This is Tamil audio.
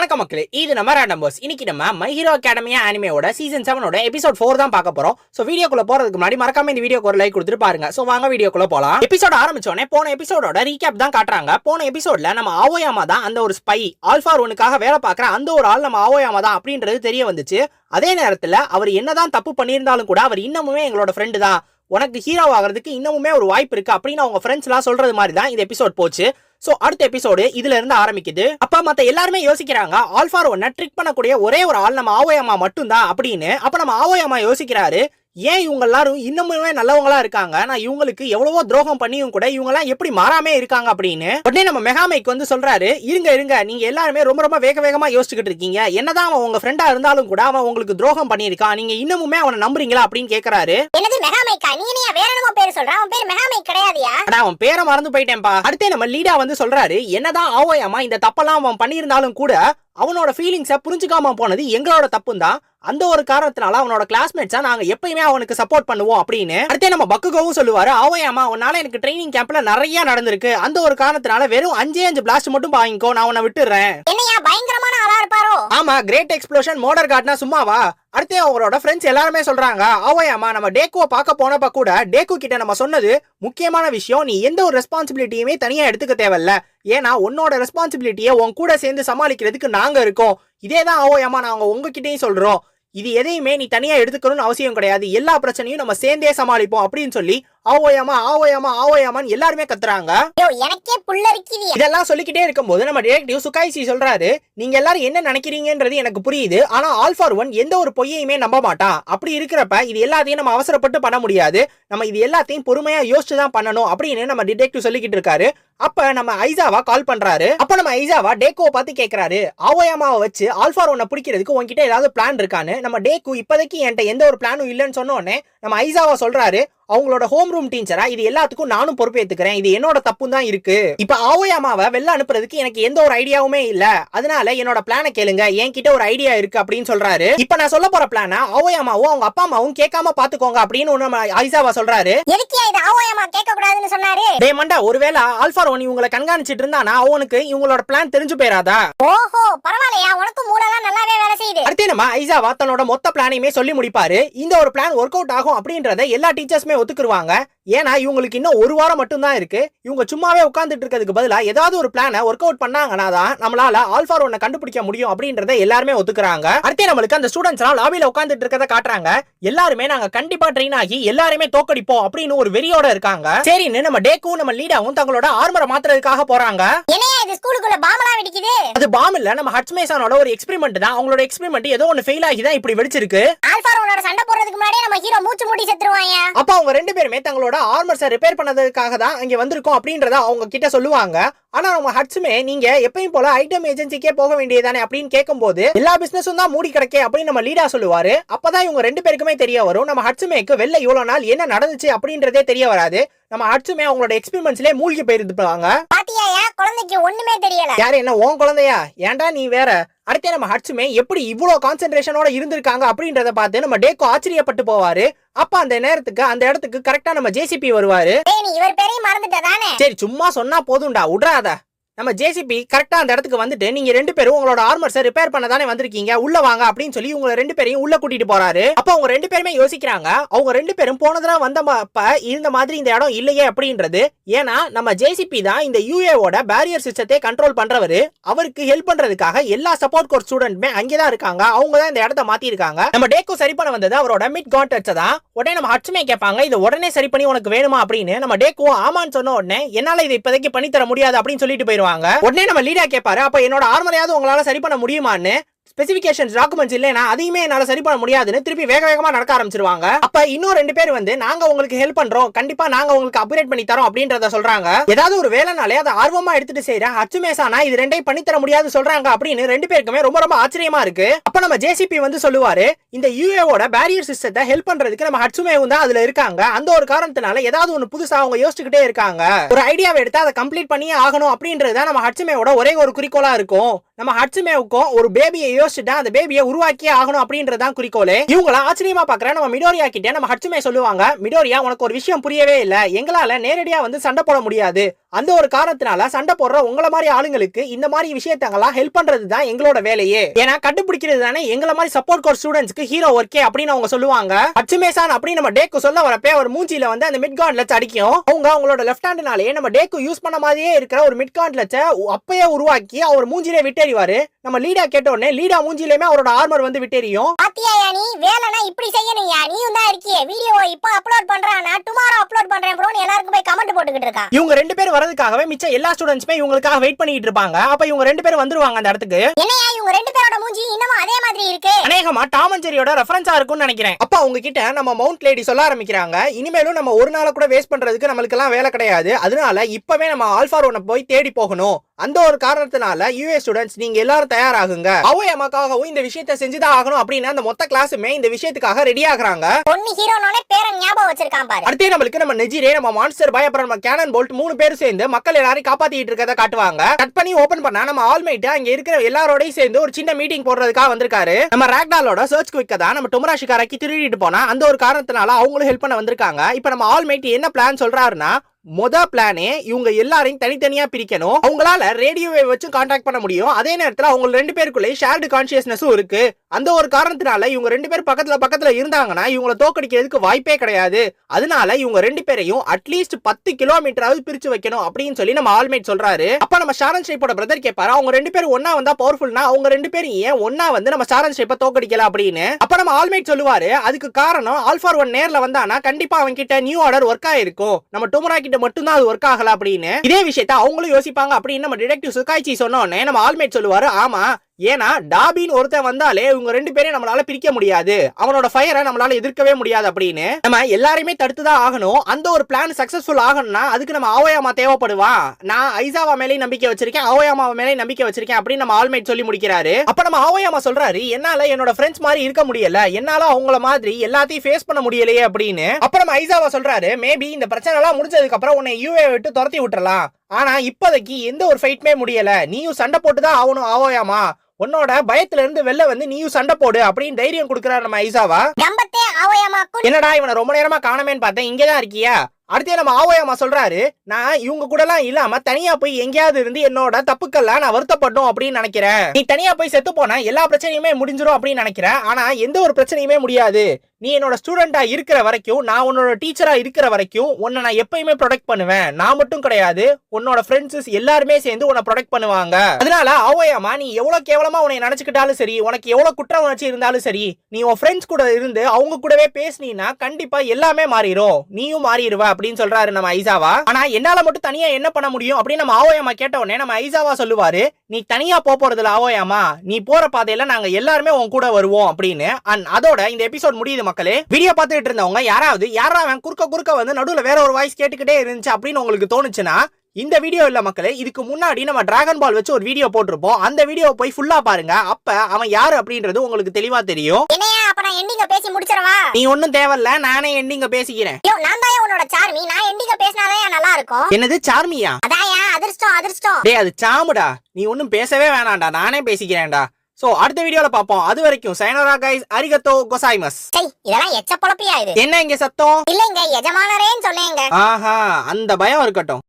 வணக்கம் மக்களே இது நம்ம ரேண்டம் பாஸ் இன்னைக்கு நம்ம மை ஹீரோ அகாடமியா அனிமையோட சீசன் செவனோட எபிசோட் ஃபோர் தான் பார்க்க போறோம். ஸோ வீடியோக்குள்ள போறதுக்கு முன்னாடி மறக்காம இந்த வீடியோக்கு ஒரு லைக் கொடுத்துட்டு பாருங்க. ஸோ வாங்க வீடியோக்குள்ள போலாம். எபிசோட் ஆரம்பிச்சோடனே போன எபிசோடோட ரீகேப் தான் காட்டுறாங்க. போன எபிசோட்ல நம்ம ஆவோயாமா தான் அந்த ஒரு ஸ்பை ஆல்ஃபா ஒனுக்காக வேலை பார்க்குற அந்த ஒரு ஆள் நம்ம ஆவோயாமா தான் அப்படின்றது தெரிய வந்துச்சு. அதே நேரத்தில் அவர் என்னதான் தப்பு பண்ணியிருந்தாலும் கூட அவர் இன்னமுமே எங்களோட ஃப்ரெண்டு தான். உனக்கு ஹீரோ ஆகிறதுக்கு இன்னமுமே ஒரு வாய்ப்பு இருக்கு அப்படின்னு அவங்க ஃப்ரெண்ட்ஸ்லாம் சொல்றது மாதிரி தான் இந்த எபிசோட் போச்சு. சோ அடுத்த எபிசோடு இதுல இருந்து ஆரம்பிக்குது. அப்ப மத்த எல்லாருமே யோசிக்கிறாங்க ஆல்ஃபார் ஒன்ன ட்ரிக் பண்ணக்கூடிய ஒரே ஒரு ஆள் நம்ம ஆவோயம்மா மட்டும்தான் அப்படின்னு. அப்ப நம்ம ஆவோயம்மா யோசிக்கிறாரு ஏன் இவங்க எல்லாரும் இன்னமுமே நல்லவங்களா இருக்காங்க? நான் இவங்களுக்கு எவ்வளவோ துரோகம் பண்ணியும் கூட இவங்க எல்லாம் எப்படி மாறாமே இருக்காங்க அப்படின்னு உடனே நம்ம மெகாமைக்கு வந்து சொல்றாரு. இருங்க இருங்க. நீங்க எல்லாருமே ரொம்ப ரொம்ப வேக வேகமா யோசிச்சுக்கிட்டு இருக்கீங்க. என்னதான் அவன் உங்க ஃப்ரெண்டா இருந்தாலும் கூட அவன் உங்களுக்கு துரோகம் பண்ணியிருக்கான். நீங்க இன்னமுமே அவனை நம்புறீங்களா அப்படின்னு கேக்குறாரு. என்னது மெகாமைக்கா? நீ என்ன வேற என்னமோ பேர் சொல்ற? அவன் பேர் மெகாமை கிடையாதுயா? அவன் பேரை மறந்து போயிட்டேன்பா அடுத்து நம்ம லீடா வந்து சொல்றாரு. என்னதான் ஆவோயாமா இந்த தப்பெல்லாம் அவன் பண்ணியிருந்தாலும் கூட அவனோட ஃபீலிங்ஸை புரிஞ்சுக்காம போனது எங்களோட தப்பு தான் அந்த ஒரு காரணத்தினால அவனோட கிளாஸ்மேட்ஸா நாங்க எப்பயுமே அவனுக்கு சப்போர்ட் பண்ணுவோம் அப்படின்னு. அடுத்தே நம்ம பக்குகவும் சொல்லுவாரு ஆவோயாமா உன்னால எனக்கு ட்ரைனிங் கேம்ப்ல நிறைய நடந்திருக்கு. அந்த ஒரு காரணத்தினால வெறும் அஞ்சே அஞ்சு பிளாஸ்ட் மட்டும் வாங்கிக்கோ நான் உன்னை விட்டுறேன். என்னையா பயங்கரமான ஆளா இருப்பாரோ? ஆமா கிரேட் எக்ஸ்ப்ளோஷன் மோடர் காட்னா சும்மாவா? அடுத்து அவங்களோட ஃப்ரெண்ட்ஸ் எல்லாருமே சொல்றாங்க அம்மா நம்ம டேக்குவை பார்க்க போனப்ப கூட டேக்கு கிட்ட நம்ம சொன்னது முக்கியமான விஷயம் நீ எந்த ஒரு ரெஸ்பான்சிபிலிட்டியுமே தனியா எடுத்துக்க தேவையில்ல. ஏன்னா உன்னோட ரெஸ்பான்சிபிலிட்டியை உன் கூட சேர்ந்து சமாளிக்கிறதுக்கு நாங்க இருக்கோம். இதே தான் ஆவோயாமா நாங்க உங்ககிட்டயும் சொல்றோம். இது எதையுமே நீ தனியா எடுத்துக்கணும்னு அவசியம் கிடையாது. எல்லா பிரச்சனையும் நம்ம சேர்ந்தே சமாளிப்போம் அப்படின்னு சொல்லி ஆவோயாமா ஆவோயாமா ஆவோயாமான்னு எல்லாருமே கத்துறாங்க. எனக்கே இருக்குதியா இதெல்லாம் சொல்லிக்கிட்டே இருக்கும்போது நம்ம டிரெக்டிவ் சுகாய்சி சொல்றாரு நீங்க எல்லாரும் என்ன நினைக்கிறீங்கன்றது எனக்கு புரியுது. ஆனா ஆல் ஃபார் ஒன் எந்த ஒரு பொய்யையுமே நம்ப மாட்டான். அப்படி இருக்கிறப்ப இது எல்லாத்தையும் நம்ம அவசரப்பட்டு பண்ண முடியாது. நம்ம இது எல்லாத்தையும் பொறுமையா யோசிச்சு தான் பண்ணணும் அப்படின்னு நம்ம டிடெக்டிவ் சொல்லிக்கிட்டு இருக்காரு. அப்ப நம்ம ஐசாவா கால் பண்றாரு. அப்ப நம்ம ஐசாவா டேக்கோவை பார்த்து கேக்குறாரு. ஆவோயாமாவை வச்சு ஆல்ஃபார் ஒன்ன பிடிக்கிறதுக்கு உன்கிட்ட ஏதாவது பிளான் இருக்கான்னு. நம்ம டேக்கு இப்போதைக்கு என்கிட்ட எந்த ஒரு பிளானும் இல்லைன்னு சொன்ன உடனே நம்ம ஐசாவா சொல்றாரு அவங்களோட ஹோம் ரூம் டீச்சரா இது எல்லாத்துக்கும் நானும் பொறுப்பேத்துக்கிறேன் இது என்னோட தப்பும் தான் இருக்கு. இப்ப ஆவோயாமாவை வெளில அனுப்புறதுக்கு எனக்கு எந்த ஒரு ஐடியாவுமே இல்ல. அதனால என்னோட பிளானை கேளுங்க என்கிட்ட ஒரு ஐடியா இருக்கு அப்படின்னு சொல்றாரு. இப்ப நான் சொல்ல போற பிளான ஆவோயாமாவும் அவங்க அப்பா அம்மாவும் கேட்காம பாத்துக்கோங்க அப்படின்னு நம்ம ஐசாவா சொல்றாரு. சொன்னாரு? டே மண்டா ஒருவேளை ஆல்ஃபார் ஒன் இவங்களை கண்காணிச்சிட்டு இருந்தானா அவனுக்கு இவங்களோட பிளான் தெரிஞ்சு போயிராதா? ஓஹோ பரவாயில்லையா உனக்கு மூளைலாம் நல்லாவே வேலை செய்யுது. அடுத்து நம்ம ஐசாவா தன்னோட மொத்த பிளானையுமே சொல்லி முடிப்பாரு. இந்த ஒரு பிளான் ஒர்க் அவுட் ஆகும் ஆகும் அப்படின்றத எல்லா டீச்சர்ஸுமே ஒத்துக்குருவாங்க. ஏன்னா இவங்களுக்கு இன்னும் ஒரு வாரம் மட்டும்தான் இருக்கு. இவங்க சும்மாவே உட்காந்துட்டு இருக்கிறதுக்கு பதிலாக ஏதாவது ஒரு பிளானை ஒர்க் அவுட் பண்ணாங்கன்னா தான் நம்மளால ஆல்ஃபார் ஒன்னை கண்டுபிடிக்க முடியும் அப்படின்றத எல்லாருமே ஒத்துக்குறாங்க. அடுத்து நம்மளுக்கு அந்த ஸ்டூடெண்ட்ஸ் எல்லாம் லாபியில உட்கார்ந்துட்டு இருக்கத காட்டுறாங்க. எல்லாருமே நாங்க கண்டிப்பா ட்ரெயின் ஆகி எல்லாருமே தோக்கடிப்போம் அப்படின்னு ஒரு வெறியோட இருக்காங்க. சரின்னு நம்ம டேக்கும் நம்ம லீடாவும் தங்களோட ஆர்மரை மாத்துறதுக்காக போறாங்க. என்னையா இது ஸ்கூலுக்குள்ள வெடிக்குது அது பாம் இல்ல. நம்ம ஹட்ஸ்மேசானோட ஒரு எக்ஸ்பெரிமெண்ட் தான். அவங்களோட எக்ஸ்பெரிமெண்ட் ஏதோ ஒன்னு ஃபெயில் ஆகி தான் இப்படி வெடிச்சிருக்கு. ஆல்ஃபார் உன்னோட சண்டை போடுறதுக்கு முன்னாடியே நம்ம ஹீரோ மூச்சு மூடி செத்துருவாங்க. அப்ப அவங்க ரெண்டு பேருமே தங்களோட ஆர்மர்ஸை ரிப்பேர் பண்ணதுக்காக தான் இங்க வந்திருக்கோம் அப்படின்றத அவங்க கிட்ட சொல்லுவாங்க. ஆனா அவங்க ஹட்ஸுமே நீங்க எப்பயும் போல ஐட்டம் ஏஜென்சிக்கே போக வேண்டியதானே அப்படின்னு கேட்கும்போது எல்லா பிசினஸும் தான் மூடி கிடக்கே அப்படின்னு நம்ம லீடா சொல்லுவாரு. அப்பதான் இவங்க ரெண்டு பேருக்குமே தெரிய வரும். நம்ம ஹட்ஸுமேக்கு வெளில இவ்வளவு நாள் என்ன நடந்துச்சு? அப்படின்றதே தெரிய வராது. நம்ம ஹட்ஸுமே அவங்களோட எக்ஸ்பெரிமெண்ட்ஸ்லேயே மூழ்கி போயிருப்பாங்க பாத்தியாயா குழந்தைக்கு ஒண்ணுமே தெரியல. யாரு என்ன உன் குழந்தையா? ஏன்டா நீ வேற? அடுத்து நம்ம ஹட்ஸுமே எப்படி இவ்வளோ கான்சென்ட்ரேஷனோட இருந்திருக்காங்க அப்படின்றத பார்த்து நம்ம டேக்கோ ஆச்சரியப்பட்டு போவாரு. அப்ப அந்த நேரத்துக்கு அந்த இடத்துக்கு கரெக்டா நம்ம ஜேசிபி வருவாரு. இவர் பேரையும் மறந்துட்ட தானே? சரி சும்மா சொன்னா போதும்டா விட்றாத நம்ம ஜேசிபி கரெக்டாக அந்த இடத்துக்கு வந்துட்டு நீங்கள் ரெண்டு பேரும் உங்களோட ஆர்மர்ஸை ரிப்பேர் பண்ண தானே வந்திருக்கீங்க உள்ள வாங்க அப்படின்னு சொல்லி உங்களை ரெண்டு பேரையும் உள்ள கூட்டிட்டு போறாரு. அப்போ அவங்க ரெண்டு பேருமே யோசிக்கிறாங்க அவங்க ரெண்டு பேரும் போனதெல்லாம் வந்த இருந்த மாதிரி இந்த இடம் இல்லையே அப்படின்றது. ஏன்னா நம்ம ஜேசிபி தான் இந்த யூஏவோட பேரியர் சிஸ்டத்தை கண்ட்ரோல் பண்றவரு. அவருக்கு ஹெல்ப் பண்றதுக்காக எல்லா சப்போர்ட் கோர்ஸ் ஸ்டூடெண்ட்மே அங்கேதான் இருக்காங்க. அவங்க தான் இந்த இடத்த மாத்திருக்காங்க. நம்ம டேக்கோ சரி பண்ண வந்தது அவரோட மிட் கான்டெக்ட்ஸை தான். உடனே நம்ம ஹட்சுமே கேட்பாங்க இதை உடனே சரி பண்ணி உனக்கு வேணுமா அப்படின்னு. நம்ம டேக்கோ ஆமான்னு சொன்ன உடனே என்னால இதை இப்போதைக்கு பண்ணி தர முடியாது அப்படின்னு சொல்லிட்டு போயிருவாங்க. உடனே நம்ம லீடா கேட்பாரு அப்ப என்னோட ஆர்மரையாவது உங்களால சரி பண்ண முடியுமான்னு. ஸ்பெசிபிகேஷன்ஸ் டாக்குமெண்ட்ஸ் இல்லைனா அதையுமே என்னால் சரி பண்ண முடியாதுன்னு திருப்பி வேக வேகமா நடக்க ஆரம்பிச்சிருவாங்க. அப்ப இன்னும் ரெண்டு பேர் வந்து நாங்க உங்களுக்கு ஹெல்ப் பண்றோம். கண்டிப்பா நாங்க உங்களுக்கு அப்கிரேட் பண்ணி தரோம் அப்படின்றத சொல்றாங்க. ஏதாவது ஒரு வேலைனாலே அதை ஆர்வமா எடுத்துட்டு செய்யற அச்சுமேசானா இது ரெண்டையும் பண்ணி தர முடியாது சொல்றாங்க அப்படின்னு ரெண்டு பேருக்குமே ரொம்ப ரொம்ப ஆச்சரியமா இருக்கு. அப்ப நம்ம ஜேசிபி வந்து சொல்லுவாரு இந்த யூஏவோட பேரியர் சிஸ்டத்தை ஹெல்ப் பண்றதுக்கு நம்ம ஹட்சுமேவும் தான் அதுல இருக்காங்க. அந்த ஒரு காரணத்தினால ஏதாவது ஒன்று புதுசா அவங்க யோசிச்சுக்கிட்டே இருக்காங்க. ஒரு ஐடியாவை எடுத்து அதை கம்ப்ளீட் பண்ணியே ஆகணும் அப்படின்றது தான் நம்ம ஹட்சுமேவோட ஒரே ஒரு குறிக்கோளா இருக்கும். நம்ம ஹட்சுமேவுக்கும் ஒரு பேபியை யோசிச்சுட்டா அந்த பேபியை உருவாக்கியே ஆகணும் அப்படின்றது தான் குறிக்கோளே. இவங்கள ஆச்சரியமா பாக்குற நம்ம மிடோரியா கிட்டே நம்ம ஹட்சுமே சொல்லுவாங்க மிடோரியா உனக்கு ஒரு விஷயம் புரியவே இல்லை. எங்களால நேரடியா வந்து சண்டை போட முடியாது. அந்த ஒரு காரணத்தினால சண்டை போடுற உங்கள மாதிரி ஆளுங்களுக்கு இந்த மாதிரி விஷயத்தங்கெல்லாம் ஹெல்ப் பண்றது தான் எங்களோட வேலையே. ஏன்னா கண்டுபிடிக்கிறது தானே எங்கள மாதிரி சப்போர்ட் கோர் ஸ்டூடெண்ட்ஸ்க்கு ஹீரோ ஒர்க்கே அப்படின்னு அவங்க சொல்லுவாங்க. அச்சுமேசான் அப்படின்னு நம்ம டேக்கு சொல்ல வரப்பே ஒரு மூஞ்சில வந்து அந்த மிட் கான்லெட்ஸ் அடிக்கும். அவங்க அவங்களோட லெஃப்ட் ஹேண்ட்னாலே நம்ம டேக்கு யூஸ் பண்ண மாதிரியே இருக்கிற ஒரு மிட் கான்லெட்ஸை அப்பயே உருவாக்கி அவர் மூஞ்சிலே விட்டேறிவாரு. நம்ம லீடா கேட்ட உடனே லீடா மூஞ்சிலேயுமே அவரோட ஆர்மர் வந்து விட்டேறியும். பாத்தியா நீ? வேலைனா இப்படி செய்யணும் யா. நீயும் தான் இருக்கியே. வீடியோ இப்போ அப்லோட் பண்றான்? நான் டுமாரோ அப்லோட் பண்றேன் ப்ரோ எல்லாருக்கும் போய் கமெண்ட் போட்டுக்கிட்டு இருக்கான். இவங்க ரெண்டு பேர் வரதுக்காகவே மிச்ச எல்லா ஸ்டூடெண்ட்ஸுமே இவங்களுக்காக வெயிட் பண்ணிட்டு இருப்பாங்க. அப்ப இவங்க ரெண்டு பேரும் வந்துருவாங்க அந்த இடத்துக்கு. என்னையா இவங்க ரெண்டு பேரோட மூஞ்சி இன்னமும் அதே மாதிரி இருக்கு? அநேகமா டாம் அண்ட் ஜெரியோட ரெஃபரன்ஸா இருக்கும்னு நினைக்கிறேன். அப்ப அவங்க கிட்ட நம்ம மவுண்ட் லேடி சொல்ல ஆரம்பிக்கிறாங்க. இனிமேலும் நம்ம ஒரு நாளை கூட வேஸ்ட் பண்றதுக்கு நம்மளுக்கு எல்லாம் வேலை கிடையாது. அதனால இப்பவே நம்ம ஆல்ஃபா ஒன்ன போய் தேடி போகணும். அந்த ஒரு காரணத்தினால யூஏ ஸ்டூடெண்ட்ஸ் நீங்க எல்லாரும் தயாராகுங்க. அவை அம்மாக்காகவும் இந்த விஷயத்தை செஞ்சுதான் ஆகணும் அப்படின்னு அந்த மொத்த கிளாஸுமே இந்த விஷயத்துக்காக ரெடி ஆகுறாங்க. பொண்ணு ஹீரோனோட பேரை ஞாபகம் வச்சிருக்கான் பாரு. அடுத்தே நம்மளுக்கு நம்ம நெஜிரே நம்ம மான்ஸ்டர் பாய் அப்புறம் நம்ம கேனன் போல்ட் மூணு பேரும் சேர்ந்து மக்கள் எல்லாரையும் காப்பாத்திட்டு இருக்கதை காட்டுவாங்க. கட் பண்ணி ஓபன் பண்ணா நம்ம ஆல்மைட் அங்க இருக்கிற எல்லாரோடையும் சேர்ந்து ஒரு சின்ன மீட்டிங் போடுறதுக்காக வந்திருக்காரு. நம்ம ராக்டாலோட சர்ச் குவிக்க தான் நம்ம டுமரா திருடிட்டு போனா அந்த ஒரு காரணத்தினால அவங்களும் ஹெல்ப் பண்ண வந்திருக்காங்க. இப்ப நம்ம ஆல்மைட் என்ன பிளான் சொல்றாருன்னா மொத பிளானே இவங்க எல்லாரையும் தனித்தனியா பிரிக்கணும். அவங்களால ரேடியோவை வச்சு கான்டாக்ட் பண்ண முடியும். அதே நேரத்துல அவங்க ரெண்டு பேருக்குள்ளே ஷேர்டு கான்சியஸ்னஸும் இருக்கு. அந்த ஒரு காரணத்தினால இவங்க ரெண்டு பேர் பக்கத்துல பக்கத்துல இருந்தாங்கன்னா இவங்கள தோக்கடிக்கிறதுக்கு வாய்ப்பே கிடையாது. அதனால இவங்க ரெண்டு பேரையும் அட்லீஸ்ட் பத்து கிலோமீட்டராவது பிரிச்சு வைக்கணும் அப்படின்னு சொல்லி நம்ம ஆல்மேட் சொல்றாரு. அப்ப நம்ம ஷாரன் ஷேப்போட பிரதர் கேட்பாரு அவங்க ரெண்டு பேரும் ஒன்னா வந்தா பவர்ஃபுல்னா அவங்க ரெண்டு பேரும் ஏன் ஒன்னா வந்து நம்ம ஷாரன் ஷேப்பை தோக்கடிக்கல? அப்படின்னு. அப்ப நம்ம ஆல்மேட் சொல்லுவாரு அதுக்கு காரணம் ஆல்ஃபார் ஒன் நேர்ல வந்தானா கண்டிப்பா அவன் கிட்ட நியூ ஆர்டர் ஒர்க் ஆயிருக்கும். நம்ம டுமரா கிட்ட மட்டும்தான் அது ஒர்க் ஆகல அப்படின்னு. இதே விஷயத்த அவங்களும் யோசிப்பாங்க. அப்படின்னு நம்ம டிடெக்டிவ் சுகாய்ச்சி சொன்ன நம்ம ஆல்மேட் சொல்லுவாரு. ஆமா ஏன்னா டாபின்னு ஒருத்தன் வந்தாலே இவங்க ரெண்டு பேரையும் நம்மளால பிரிக்க முடியாது. அவனோட ஃபயரை நம்மளால எதிர்க்கவே முடியாது அப்படின்னு. நம்ம எல்லாரையுமே தடுத்து தான் ஆகணும். அந்த ஒரு பிளான் சக்சஸ்ஃபுல் ஆகணும்னா அதுக்கு நம்ம ஆவோயாமா தேவைப்படுவா? நான் ஐசாவா மேலேயும் நம்பிக்கை வச்சிருக்கேன் ஆவோயாமா மேலேயும் நம்பிக்கை வச்சிருக்கேன் அப்படின்னு நம்ம ஆல்மேட் சொல்லி முடிக்கிறாரு. அப்ப நம்ம ஆவோயாமா சொல்றாரு என்னால என்னோட ஃப்ரெண்ட்ஸ் மாதிரி இருக்க முடியல. என்னால அவங்கள மாதிரி எல்லாத்தையும் ஃபேஸ் பண்ண முடியலையே அப்படின்னு. அப்புறம் நம்ம ஐசாவா சொல்றாரு மேபி இந்த பிரச்சனை எல்லாம் முடிஞ்சதுக்கு அப்புறம் உன்னை யூஏ விட்டு துரத்தி விட்டுறலாம். ஆனா இப்போதைக்கு எந்த ஒரு ஃபைட்டுமே முடியல. நீயும் சண்டை போட்டு தான் ஆகணும் ஆவோயாமா? உன்னோட பயத்துல இருந்து வெளில வந்து நீயும் சண்டை போடு அப்படின்னு தைரியம் கொடுக்குறாரு நம்ம ஐசாவா? என்னடா இவனை ரொம்ப நேரமா காணமேன்னு பார்த்தேன். இங்கதான் இருக்கியா? அடுத்து நம்ம ஆவோயாமா சொல்றாரு நான் இவங்க கூட எல்லாம் இல்லாம தனியா போய் எங்கேயாவது இருந்து என்னோட தப்புக்கெல்லாம் நான் வருத்தப்பட்டோம் அப்படின்னு நினைக்கிறேன். நீ தனியா போய் செத்து போனா எல்லா பிரச்சனையுமே முடிஞ்சிரும் அப்படின்னு நினைக்கிறேன். ஆனா எந்த ஒரு பிரச்சனையுமே முடியாது. நீ என்னோட ஸ்டூடெண்டா இருக்கிற வரைக்கும் நான் உன்னோட டீச்சரா இருக்கிற வரைக்கும் உன்னை நான் எப்பயுமே ப்ரொடெக்ட் பண்ணுவேன். நான் மட்டும் கிடையாது உன்னோட ஃப்ரெண்ட்ஸஸ் எல்லாருமே சேர்ந்து உன்னை ப்ரொடெக்ட் பண்ணுவாங்க. அதனால ஆவோயாமா நீ எவ்வளவு கேவலமா உன்னை நினைச்சுக்கிட்டாலும் சரி உனக்கு எவ்வளவு குற்ற உணர்ச்சி இருந்தாலும் சரி நீ உன் ஃப்ரெண்ட்ஸ் கூட இருந்து அவங்க கூடவே பேசுனீன்னா கண்டிப்பா எல்லாமே மாறிடும் நீயும் மாறிடுவ அப்படின்னு சொல்றாரு நம்ம ஐசாவா. ஆனா என்னால மட்டும் தனியா என்ன பண்ண முடியும் அப்படின்னு நம்ம ஆவோயாமா கேட்ட உடனே நம்ம ஐசாவா சொல்லுவாரு நீ தனியா போக போறதுல ஆவோயாமா நீ போற பாதையில நாங்க எல்லாருமே உன் கூட வருவோம் அப்படின்னு. அண்ட் அதோட இந்த எபிசோட் முடியுது மக்களே. வீடியோ பார்த்துட்டு இருந்தவங்க யாராவது யாரா அவன் குறுக்க குறுக்க வந்து நடுவுல வேற ஒரு வாய்ஸ் கேட்டுக்கிட்டே இருந்துச்சு அப்படின்னு உங்களுக்கு தோணுச்சுன்னா இந்த வீடியோ இல்ல மக்களே இதுக்கு முன்னாடி நம்ம டிராகன் பால் வச்சு ஒரு வீடியோ போட்டிருப்போம். அந்த வீடியோ போய் ஃபுல்லா பாருங்க. அப்ப அவன் யாரு அப்படின்றது உங்களுக்கு தெளிவா தெரியும். என்னையா? அப்ப நான் எண்டிங்க பேசி முடிச்சிடவா? நீ ஒன்னும் தேவையில்ல. நானே எண்டிங்க பேசிக்கிறேன். என்னது சார்மியா அதிர்ஷ்டம் அதிர்ஷ்டம். டேய் அது சாமுடா நீ ஒன்னும் பேசவே வேணாம்டா. நானே பேசிக்கிறேன்டா. சோ அடுத்த வீடியோல பாப்போம் அது வரைக்கும் சைனோரா கைஸ் அரிகத்தோ கொசாய்மஸ். இதெல்லாம் எச்ச பொழப்பியா இது? என்ன இங்க சத்தம்? இல்லைங்க எஜமானரேன்னு சொல்லேங்க ஆஹா அந்த பயம் இருக்கட்டும்.